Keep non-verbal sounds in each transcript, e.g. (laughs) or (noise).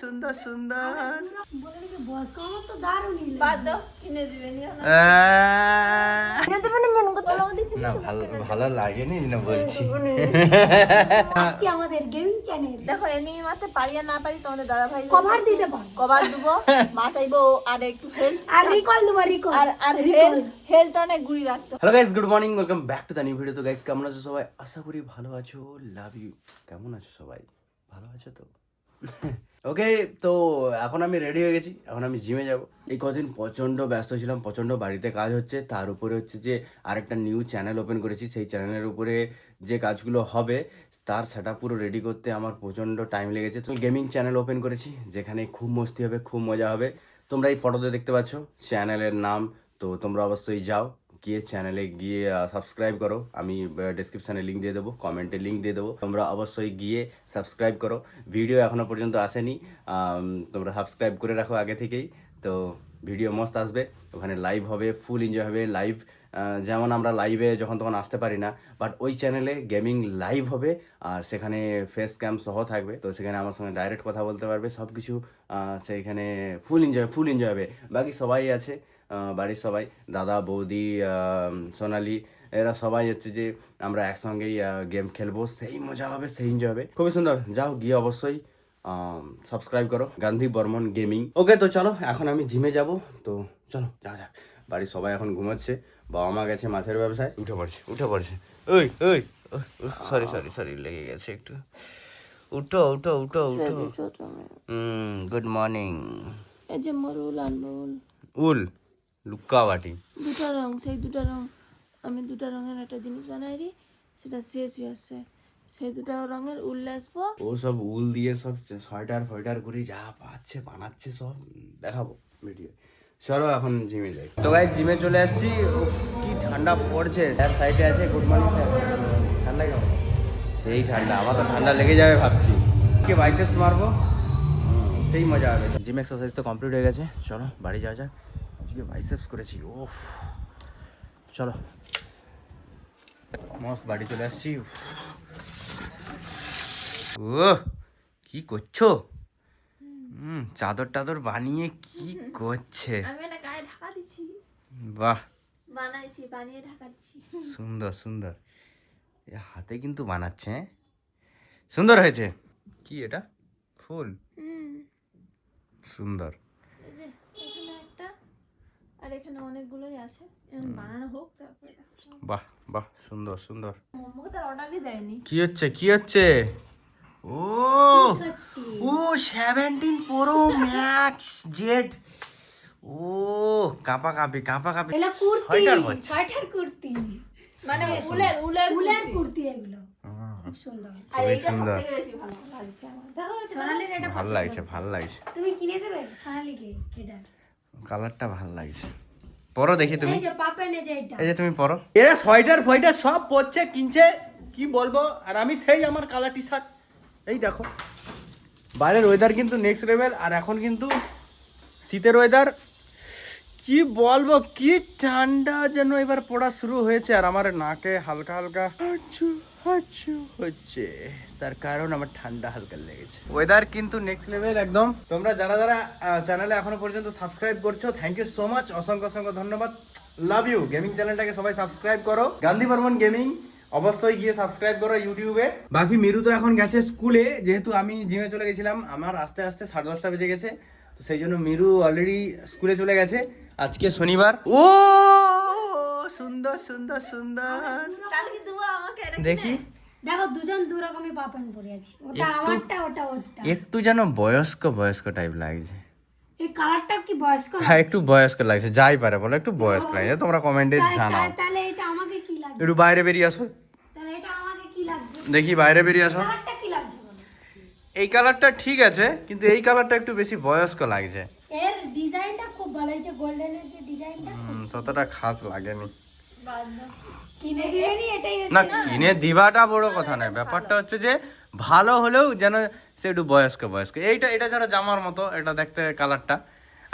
সুন্দর সুন্দর। না ভালো ভালো লাগেনি এই বলছি। আসছি আমাদের গেমিং চ্যানেল দেখো এনিমি মারতে পারি আর না পারি তোমাদের দাদা ভাই কভার দিতে পারো। কভার দেবো বাঁচাইবো আর একটু হেল্প আর রিকল দেবো রিকল আর আর হেলথ হেলথ অনেক গুড়ি রাখতে hello guys good morning welcome back to the new video তো গাইস কেমন আছো সবাই? আশা করি ভালো আছো লাভ ইউ কেমন আছো সবাই? ভালো আছো তো? ওকে, তো এখন আমি রেডি হয়ে গেছি। এখন আমি জিমে যাব। এই কদিন প্রচণ্ড ব্যস্ত ছিলাম, প্রচণ্ড বাড়িতে কাজ হচ্ছে। তার উপরে হচ্ছে যে আরেকটা নিউ চ্যানেল ওপেন করেছি। সেই চ্যানেলের উপরে যে কাজগুলো হবে, তার সেটা পুরো রেডি করতে আমার প্রচণ্ড টাইম লেগেছে। তো গেমিং চ্যানেল ওপেন করেছি, যেখানে খুব মস্তি হবে, খুব মজা হবে। তোমরা এই ফটোতে দেখতে পাচ্ছ চ্যানেলের নাম। তো তোমরা অবশ্যই যাও। গিয়ে চ্যানেলে গিয়ে সাবস্ক্রাইব করো। আমি ডিসক্রিপশানে লিঙ্ক দিয়ে দেবো কমেন্টে লিঙ্ক দিয়ে দেবো। তোমরা অবশ্যই গিয়ে সাবস্ক্রাইব করো। ভিডিও এখনও পর্যন্ত আসেনি। তোমরা সাবস্ক্রাইব করে রাখো আগে থেকেই। তো ভিডিও মস্ত আসবে। ওখানে লাইভ হবে ফুল এনজয় হবে লাইভ যেমন আমরা লাইভে যখন তখন আসতে পারি না বাট ওই চ্যানেলে গেমিং লাইভ হবে। আর সেখানে ফেস ক্যাম সহ থাকবে। তো সেখানে আমার সঙ্গে ডাইরেক্ট কথা বলতে পারবে। সব কিছু সেইখানে ফুল এনজয় ফুল এনজয় হবে। বাকি সবাই আছে। বাড়ির সবাই দাদা বৌদি সোনালি এরা সবাই হচ্ছে যে আমরা একসঙ্গেই গেম খেলব। সেই মজা হবে সেই এনজয় হবে। খুবই সুন্দর। যাও গিয়ে অবশ্যই সাবস্ক্রাইব করো। গান্ধী বর্মন গেমিং ওকে তো চলো এখন আমি জিমে যাব। তো চলো যাও যাক। বাড়ির সবাই এখন ঘুমাচ্ছে। বাবা মা গেছে মাছের ব্যবসায়। উঠে পড়ছে উঠে পড়ছে। ওই ওই সরি সরি সরি লেগে গেছে একটু। উঠো উঠো উঠো উঠো। হুম গুড মর্নিং এই যে মরুল আনবুল উল। লুকা বাটি। দুটা রং সেই দুটো রং আমি দুটা রঙের একটা জিনিস বানাই রি সেটা শেষ হয়ে আসছে। সেই দুটা রঙের উল্লাসবো ও সব উল দিয়ে সব সোয়েটার ফয়েটার করে যা পাচ্ছে বানাচ্ছে সব দেখাবো ভিডিও চলো এখন জিমে যাই। তো গাই জিমে চলে আসছি। কি ঠান্ডা পড়ছে। স্যার সাইডে আছে গুড মর্নিং স্যার ঠান্ডা কেমন? সেই ঠান্ডা আমার তো ঠান্ডা লেগে যাবে ভাবছি। কি বাইসেপস মারবো? সেই মজা হবে। জিম এক্সারসাইজ তো কমপ্লিট হয়ে গেছে। চলো বাড়ি যাওয়া যাক। আজকে বাইসেপস করেছি ওফ চলো। মস্ত বাড়ি চলে আসছি। ও কি করছ? হুম চাদর টাদর বানিয়ে কি করছে? আমি এটা গায়ে ঢাকা দিচ্ছি বাহ। বানাইছি বানিয়ে সুন্দর সুন্দর। এ হাতে কিন্তু বানাচ্ছে হ্যাঁ? সুন্দর হয়েছে। কি এটা? ফুল? হুম। সুন্দর এই যে এখানে একটা আর এখানে অনেকগুলোই আছে। বানানো হোক তারপরে বাহ বাহ সুন্দর সুন্দর। তার অর্ডারই দেয়নি। কি হচ্ছে কি হচ্ছে? ও ও সেভেন্টিন প্রো ম্যাক্স জেড ও কাপা কাপি কাপা কাপি এগুলো কুর্তি। কুর্তি মানে উলের উলের উলের কুর্তি এগুলো। খুব সুন্দর। আর খুবই এইটা সব সুন্দর। থেকে বেশি ভালো লাগছে আমার। দেখো সোনালির এটা ভালো লাগছে ভালো লাগছে। তুমি কিনে দেবে সোনালিকে এটা কালারটা ভালো লাগছে। পরো দেখি তুমি। এই যে তুমি পরো। এরা সোয়েটার ফয়েটার সব পরছে কিনছে কি বলব? আর আমি সেই আমার কালার টি শার্ট এই দেখো। বাইরের ওয়েদার কিন্তু নেক্সট লেভেল আর এখন কিন্তু শীতের ওয়েদার কি বলব কি ঠান্ডা যেন এবার পড়া শুরু হয়েছে আর আমার নাকে হালকা হালকা হাঁচু হাঁচু হচ্ছে। তার কারণ আমার ঠান্ডা হালকা লেগেছে। ওয়েদার কিন্তু নেক্সট লেভেল একদম। তোমরা যারা যারা চ্যানেলে এখনও পর্যন্ত সাবস্ক্রাইব করছ থ্যাংক ইউ সো মাচ অসংখ্য অসংখ্য ধন্যবাদ। লাভ ইউ গেমিং চ্যানেলটাকে সবাই সাবস্ক্রাইব করো। গান্ধী বর্মন গেমিং অবশ্যই গিয়ে সাবস্ক্রাইব করো ইউটিউবে বাকি মিরু তো এখন গেছে স্কুলে যেহেতু আমি জিমে চলে গেছিলাম আমার আস্তে আস্তে সাড়ে দশটা বেজে গেছে। তো সেই জন্য মিরু অলরেডি স্কুলে চলে গেছে। আজকে শনিবার। ও সুন্দর সুন্দর সুন্দর। কালকে দেবো আমাকে এটা দেখি। দেখো দুজন দু রকমই পাপেন পরে আছি। ওটা আমারটা ওটা ওরটা। একটু যেন বয়স্ক বয়স্ক টাইপ লাগছে। এই কালারটা কি বয়স্ক হ্যাঁ একটু বয়স্ক লাগছে যাই পারে বলো একটু বয়স্ক লাগছে। তোমরা কমেন্টে জানাও। তাহলে এটা আমাকে কি লাগছে? একটু বাইরে বেরিয়ে আসো। তাহলে এটা আমাকে কি লাগছে? দেখি বাইরে বেরিয়ে আসো। কালারটা কি লাগছে এই কালারটা ঠিক আছে কিন্তু এই কালারটা একটু বেশি বয়স্ক লাগছে। ভালো হয়েছে গোল্ডেনের যে ডিজাইনটা ততটা খাস লাগেনি। কিনে দিবেনি এটাই না কিনে দিবাটা বড় কথা নয়। ব্যাপারটা হচ্ছে যে ভালো হলেও যেন সে একটু বয়স্ক বয়স্ক। এইটা এটা যারা জামার মতো এটা দেখতে কালারটা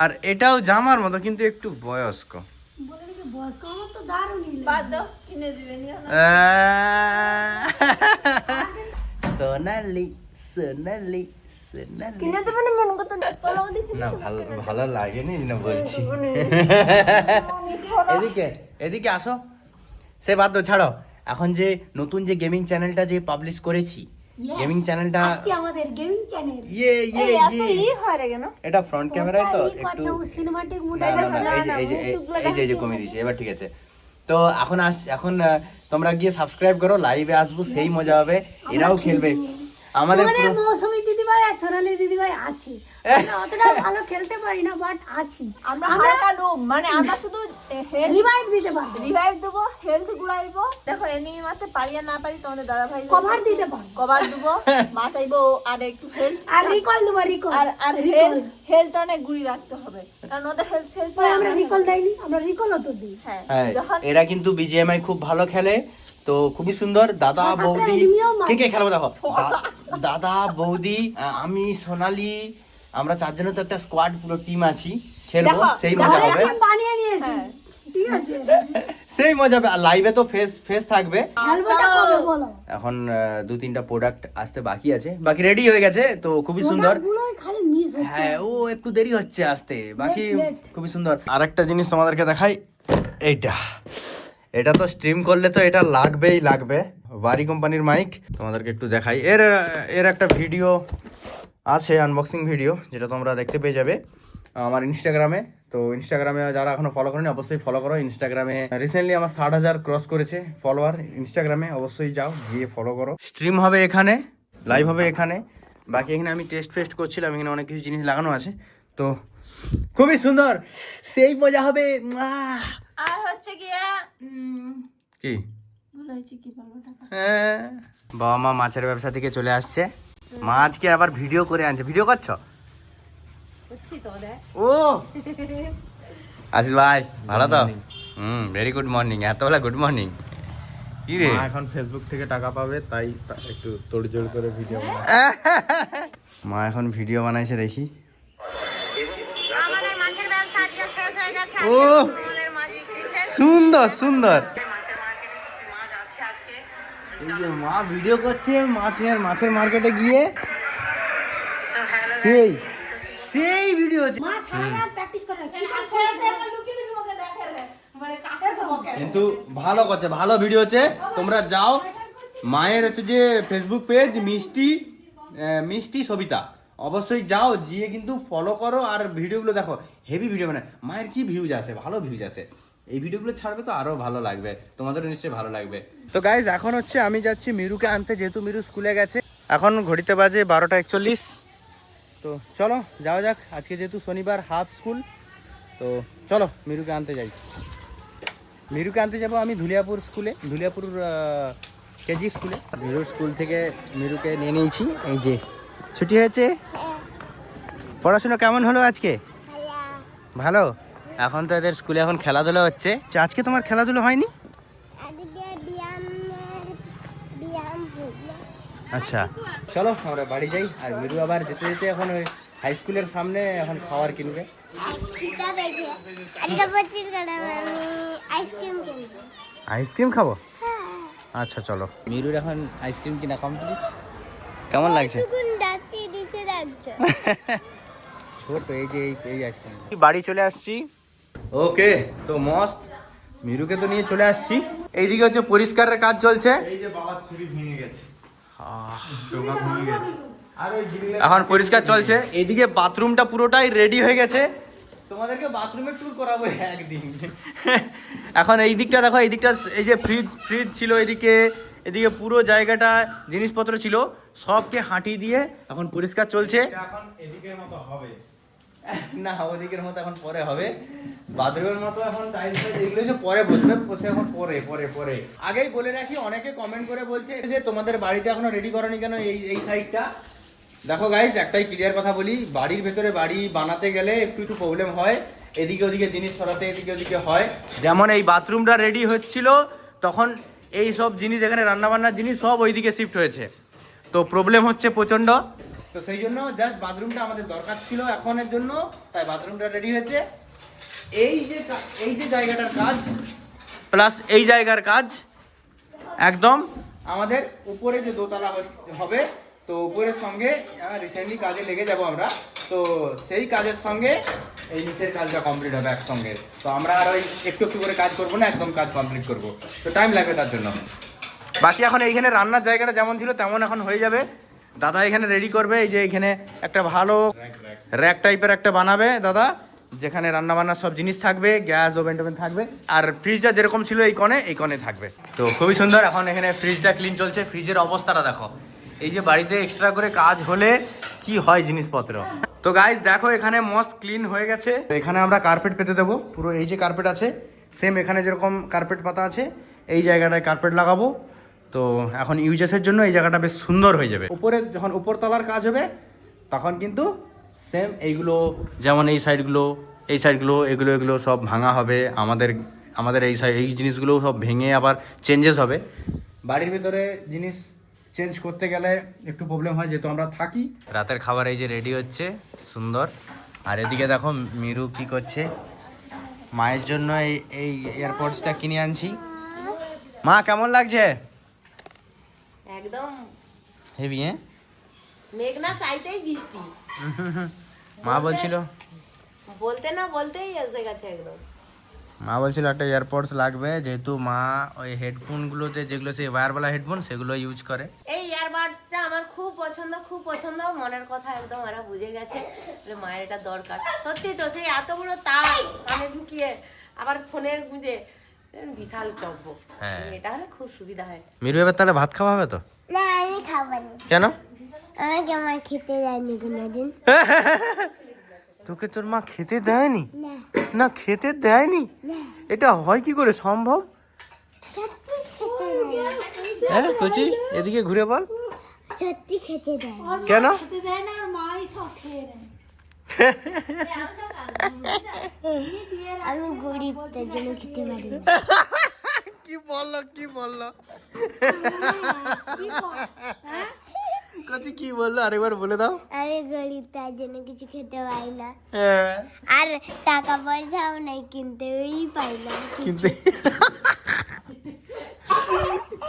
আর এটাও জামার মতো কিন্তু একটু বয়স্ক। বয়স্ক? আমার তো দারুণই লাগে বাদ দাও কিনে দিবেন সোনালি সোনালি সোনালি। কিনে দেবে না মন ভালো ভালো লাগেনি না বলছি। (laughs) এদিকে এদিকে আসো। সে বাদ দাও ছাড়ো। এখন যে নতুন যে গেমিং চ্যানেলটা যে পাবলিশ করেছি গেমিং চ্যানেলটা আসছে আমাদের গেমিং চ্যানেল ইয়ে ইয়ে ইয়ে। ই হয় কেন? এটা ফ্রন্ট ক্যামেরায় তো একটু মুড এই যে এই যে এই- এই যে এই যে কমিয়ে দিয়েছি এবার ঠিক আছে। তো এখন আস এখন তোমরা গিয়ে সাবস্ক্রাইব করো লাইভে আসব সেই মজা হবে এরাও খেলবে। আমাদের মৌসুমী দিদিভাই আর সোনালি দিদিভাই আছে। অতটা ভালো খেলতে পারি না বাট আছি। আমরা হালকা ডুব মানে আমরা শুধু রিভাইভ দিতে পারব। রিভাইভ দেবো হেলথ গুড়াইবো দেখো এনিমি মারতে পারি আর না পারি তোমাদের দাদা ভাই কভার দিতে পারব। কভার দেবো আর একটু হেলথ আর রিকল দেবো রিকল আর আর হেলথ হেলথ অনেক গুড়ি রাখতে হবে। কারণ ওদের হেলথ শেষ আমরা রিকল দেয়নি আমরা রিকলও তো দিই। হ্যাঁ হ্যাঁ এরা কিন্তু বিজিএমআই খুব ভালো খেলে। তো খুবই সুন্দর। দাদা বৌদি। কে কে খেলব দেখো দাদা বৌদি আমি সোনালি আমরা চারজনে তো একটা স্কোয়াড পুরো টিম আছি। খেলব সেই মজা হবে। বানিয়ে নিয়েছি। হ্যাঁ। ঠিক আছে। (laughs) সেই মজা হবে। আর লাইভে তো ফেস ফেস থাকবে। বলো? এখন দু তিনটা প্রোডাক্ট আসতে বাকি আছে। বাকি রেডি হয়ে গেছে তো খুবই সুন্দর। গুলোই খালি মিস হচ্ছে। হ্যাঁ ও একটু দেরি হচ্ছে আসতে। বাকি. খুবই সুন্দর। আরেকটা জিনিস তোমাদেরকে দেখাই। এইটা। এটা তো স্ট্রিম করলে তো এটা লাগবেই লাগবে। বারি কোম্পানির মাইক তোমাদেরকে একটু দেখাই। এর এর একটা ভিডিও আছে আনবক্সিং ভিডিও যেটা তোমরা দেখতে পেয়ে যাবে আমার ইনস্টাগ্রামে তো ইনস্টাগ্রামে যারা এখনও ফলো করেনি, অবশ্যই ফলো করো। ইনস্টাগ্রামে রিসেন্টলি আমার ষাট হাজার ক্রস করেছে ফলোয়ার ইনস্টাগ্রামে অবশ্যই যাও, গিয়ে ফলো করো। স্ট্রিম হবে এখানে লাইভ হবে এখানে। বাকি এখানে আমি টেস্ট ফেস্ট করছিলাম, এখানে অনেক কিছু জিনিস লাগানো আছে। তো খুবই সুন্দর। সেই মজা হবে! আর হচ্ছে গিয়া কি? হ্যাঁ। বাবা মা মাছের ব্যবসা থেকে চলে আসছে। মা আজকে আবার ভিডিও করে আনছে। ভিডিও করছ? ও! আশিস ভাই ভালো তো? হুম ভেরি গুড মর্নিং এতবেলা গুড মর্নিং কি রে? এখন ফেসবুক থেকে টাকা পাবে তাই একটু তোড়জোড় করে ভিডিও (laughs) মা এখন ভিডিও বানাইছে দেখি। ও! সুন্দর সুন্দর। মা ভিডিও করছে মাছের মাছের মার্কেটে গিয়ে সেই সেই ভিডিও হচ্ছে। মা সারা রাত প্র্যাকটিস কিন্তু ভালো করছে ভালো ভিডিও হচ্ছে। তোমরা যাও। মায়ের হচ্ছে যে ফেসবুক পেজ মিষ্টি মিষ্টি সবিতা। অবশ্যই যাও গিয়ে কিন্তু ফলো করো আর ভিডিওগুলো দেখো। হেভি ভিডিও মানে মায়ের কি ভিউজ আসে ভালো ভিউজ আসে এই ভিডিওগুলো ছাড়বে তো আরও ভালো লাগবে। তোমাদেরও নিশ্চয়ই ভালো লাগবে। তো গাইজ এখন হচ্ছে আমি যাচ্ছি মিরুকে আনতে যেহেতু মিরু স্কুলে গেছে। এখন ঘড়িতে বাজে বারোটা একচল্লিশ। তো চলো যাওয়া যাক। আজকে যেহেতু শনিবার হাফ স্কুল তো চলো মিরুকে আনতে যাই। মিরুকে আনতে যাব আমি ধুলিয়াপুর স্কুলে ধুলিয়াপুর কেজি স্কুলে। মিরুর স্কুল থেকে মিরুকে নিয়ে নিয়েছি। এই যে ছুটি হয়েছে? পড়াশোনা কেমন হলো আজকে? ভালো? এখন তো এদের স্কুলে এখন খেলাধুলা হচ্ছে। আচ্ছা, আজকে তোমার খেলাধুলা হয়নি? আচ্ছা। চলো আমরা বাড়ি যাই। আর মিরু আবার যেতে যেতে এখন ওই হাই স্কুলের সামনে এখন খাবার কিনবে। আইসক্রিম খাব? আচ্ছা চলো। মিরুর এখন আইসক্রিম কিনা কমপ্লিট কেমন লাগছে? ছোট এই যে এই- এই আইসক্রিম। বাড়ি চলে আসছি। ওকে তো মস্ত। মিরুকে তো নিয়ে চলে আসছি। এইদিকে হচ্ছে পরিষ্কারের কাজ চলছে। এই যে বাবার ছুরি ভেঙে গেছে। ভেঙে গেছে। এখন পরিষ্কার চলছে। এদিকে বাথরুমটা পুরোটাই রেডি হয়ে গেছে। তোমাদেরকে বাথরুমের ট্যুর করাবো একদিন। এখন এই দিকটা দেখো এই দিকটা এই যে ফ্রিজ ফ্রিজ ছিল এদিকে। এদিকে পুরো জায়গাটা জিনিসপত্র ছিল। সবকে হাঁটি দিয়ে এখন পরিষ্কার চলছে। এখন এদিকের মতো হবে। না ওদিকের মতো এখন পরে হবে। বাথরুমের মতো এখন টাইলস এগুলো হচ্ছে পরে বসবে, বসে এখন পরে পরে পরে। আগেই বলে রাখি, অনেকে কমেন্ট করে বলছে যে, তোমাদের বাড়িটা এখনও রেডি করনি কেন এই এই সাইডটা দেখো গাইস একটাই ক্লিয়ার কথা বলি, বাড়ির ভেতরে বাড়ি বানাতে গেলে একটু একটু প্রবলেম হয়। এদিকে ওদিকে জিনিস সরাতে, এদিকে ওদিকে হয়। যেমন এই বাথরুমটা রেডি হচ্ছিল, তখন এই সব জিনিস, এখানে রান্নাবান্নার জিনিস সব ওইদিকে শিফট হয়েছে। তো প্রবলেম হচ্ছে প্রচণ্ড। তো সেই জন্য জাস্ট বাথরুমটা আমাদের দরকার ছিল এখনের জন্য তাই বাথরুমটা রেডি হয়েছে। এই যে এই যে জায়গাটার কাজ প্লাস এই জায়গার কাজ একদম। আমাদের উপরে যে দোতলা হবে তো উপরের সঙ্গে রিসেন্টলি কাজে লেগে যাব আমরা। তো সেই কাজের সঙ্গে এই নিচের কাজটা কমপ্লিট হবে একসঙ্গে। তো আমরা আর ওই একটু একটু করে কাজ করব না একদম কাজ কমপ্লিট করব। তো টাইম লাগবে তার জন্য। বাকি এখন এইখানে রান্নার জায়গাটা যেমন ছিল তেমন এখন হয়ে যাবে। দাদা এখানে রেডি করবে, এই যে এখানে একটা ভালো র্যাক টাইপের একটা বানাবে, দাদা, যেখানে রান্না বান্নার সব জিনিস থাকবে, গ্যাস, ওভেন টোভেন থাকবে, আর ফ্রিজটা যেরকম ছিল এই কনে এই কনে থাকবে। তো খুবই সুন্দর, এখন এখানে ফ্রিজটা ক্লিন চলছে। ফ্রিজের অবস্থাটা দেখো। এই যে বাড়িতে এক্সট্রা করে কাজ হলে কি হয় জিনিসপত্র? তো গাইজ দেখো, এখানে মস্ত ক্লিন হয়ে গেছে। এখানে আমরা কার্পেট পেতে দেবো। পুরো এই যে কার্পেট আছে সেম এখানে যেরকম কার্পেট পাতা আছে, এই জায়গাটায় কার্পেট লাগাবো। তো এখন ইউজেসের জন্য এই জায়গাটা বেশ সুন্দর হয়ে যাবে। উপরে যখন উপরতলার কাজ হবে তখন কিন্তু সেম এইগুলো যেমন এই সাইডগুলো এই সাইডগুলো এগুলো এগুলো সব ভাঙা হবে। আমাদের আমাদের এই সাইড এই জিনিসগুলো সব ভেঙে আবার চেঞ্জেস হবে। বাড়ির ভিতরে জিনিস চেঞ্জ করতে গেলে একটু প্রবলেম হয় যেহেতু আমরা থাকি। রাতের খাবার এই যে রেডি হচ্ছে সুন্দর। আর এদিকে দেখো মিরু কি করছে। মায়ের জন্য এই এই এয়ারপডসটা কিনে আনছি। মা কেমন লাগছে? একদম। হেভি হ্যাঁ? মেঘনা চাইতেই বৃষ্টি। (laughs) মা বলছিল? বলতে না বলতেই এসে গেছে একদম। মা বলছিল একটা এয়ারপডস লাগবে যেহেতু মা ওই হেডফোনগুলোতে যেগুলো সেই ওয়্যারওয়ালা হেডফোন সেগুলো ইউজ করে। এই ইয়ারবাডসটা আমার খুব পছন্দ খুব পছন্দ। মনের কথা একদম ওরা বুঝে গেছে মায়ের এটা দরকার। সত্যি তো সেই এত বড় তার কানে ঢুকিয়ে আবার ফোনে গুঁজে বিশাল চব্য হ্যাঁ। এটা হলে খুব সুবিধা হয়। মিরু এবার তাহলে ভাত খাওয়া হবে তো? না আমি খাব না। কেন? আমাকে আমার খেতে যায়নি কোনোদিন। তোকে তোর মা খেতে দেয়নি? না। না খেতে দেয়নি? এটা হয় কি করে সম্ভব? হ্যাঁ কচি এদিকে ঘুরে বল। সত্যি খেতে দেয় কেন? খেতে দেয় না আর মাই সব খেয়ে নেয়। (laughs) আমি গরিব তার জন্য খেতে পারি। কি বলল কি বলল? কচি কি বলল? আরেকবার বলে দাও। আমি গরিব তার জন্য কিছু খেতে পারি না। হ্যাঁ। আর টাকা পয়সাও নাই কিনতে ওই পাই না। কিন্তু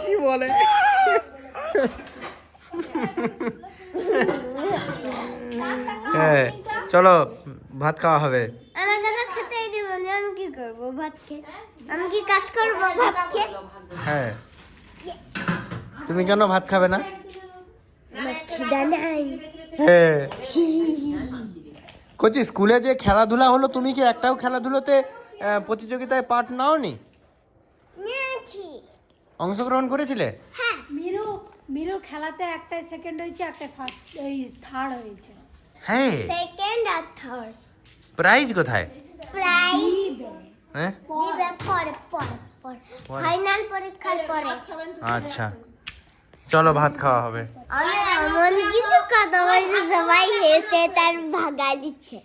কি বলে? হ্যাঁ চলো। ভাত খাওয়া হবে। আমাকে তো খেতেই দেবো না? আমি কি করব ভাত খেয়ে আমি কি কাজ করব ভাত খেয়ে হ্যাঁ। তুমি কেন ভাত খাবে না? হ্যাঁ। কচি স্কুলে যে খেলাধুলা হলো তুমি কি একটাও খেলাধুলোতে প্রতিযোগিতায় পার্ট নাও নি অংশগ্রহণ করেছিলে? মিরু মিরু খেলাতে একটাই সেকেন্ড হয়েছে একটা ফার্স্ট এই থার্ড হয়েছে। হ্যাঁ। সেকেন্ড আর থার্ড প্রাইজ কোথায়? প্রাইজ হ্যাঁ? পরে পরে পরে ফাইনাল পরীক্ষার পরে। আচ্ছা। চলো ভাত খাওয়া হবে। আমি এমন কিছু কথা বলছি সবাই হেসে তার ভাগা দিচ্ছে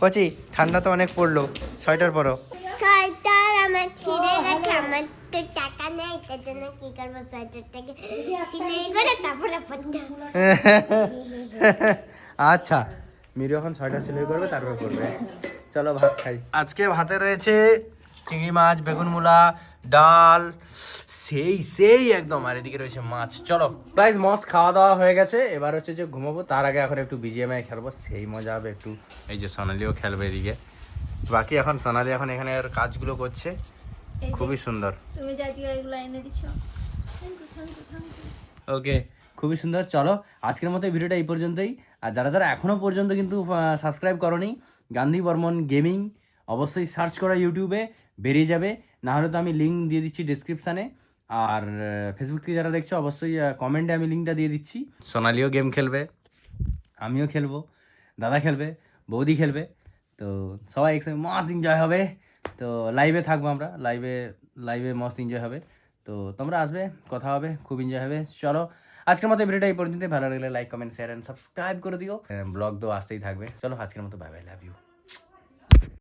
কচি ঠান্ডা তো অনেক পড়ল। সোয়েটার পরো। সোয়েটার আমার ছিঁড়ে গেছে আমার তো টাকা নেই তার জন্য কি করব সোয়েটারটাকে সিলাই করে তারপরে পড়তে (laughs) আচ্ছা। মিরু এখন ছয়টা সেলাই করবে তারপর করবে। চলো ভাত খাই। আজকে ভাতে রয়েছে চিংড়ি মাছ বেগুন মূলা ডাল সেই সেই একদম। আর এদিকে রয়েছে মাছ। চলো। গাইজ মস্ত খাওয়া দাওয়া হয়ে গেছে। এবার হচ্ছে যে ঘুমাবো তার আগে এখন একটু বিজিএমআই খেলব সেই মজা হবে একটু। এই যে সোনালিও খেলবে এদিকে। বাকি এখন সোনালি এখন এখানে ওর কাজগুলো করছে। খুবই সুন্দর। তুমি এনে ওকে খুবই সুন্দর। চলো আজকের মতো ভিডিওটা এই পর্যন্তই। আর যারা যারা এখনও পর্যন্ত কিন্তু সাবস্ক্রাইব করনি গান্ধী বর্মন গেমিং অবশ্যই সার্চ করা ইউটিউবে বেরিয়ে যাবে। না হলে তো আমি লিঙ্ক দিয়ে দিচ্ছি ডিসক্রিপশানে আর ফেসবুক থেকে যারা দেখছ অবশ্যই কমেন্টে আমি লিঙ্কটা দিয়ে দিচ্ছি। সোনালিও গেম খেলবে। আমিও খেলব দাদা খেলবে বৌদি খেলবে। তো সবাই একসঙ্গে মস্ত এনজয় হবে। তো লাইভে থাকব আমরা লাইভে লাইভে মস্ত এনজয় হবে। তো তোমরা আসবে কথা হবে খুব এনজয় হবে। চলো আজকের মতো ভিডিওটা এই পর্যন্ত ভালো লাগলে like comment share and subscribe করে দিও। ব্লগ তো আসতেই থাকবে। চলো আজকের মতো বাই বাই লাভ ইউ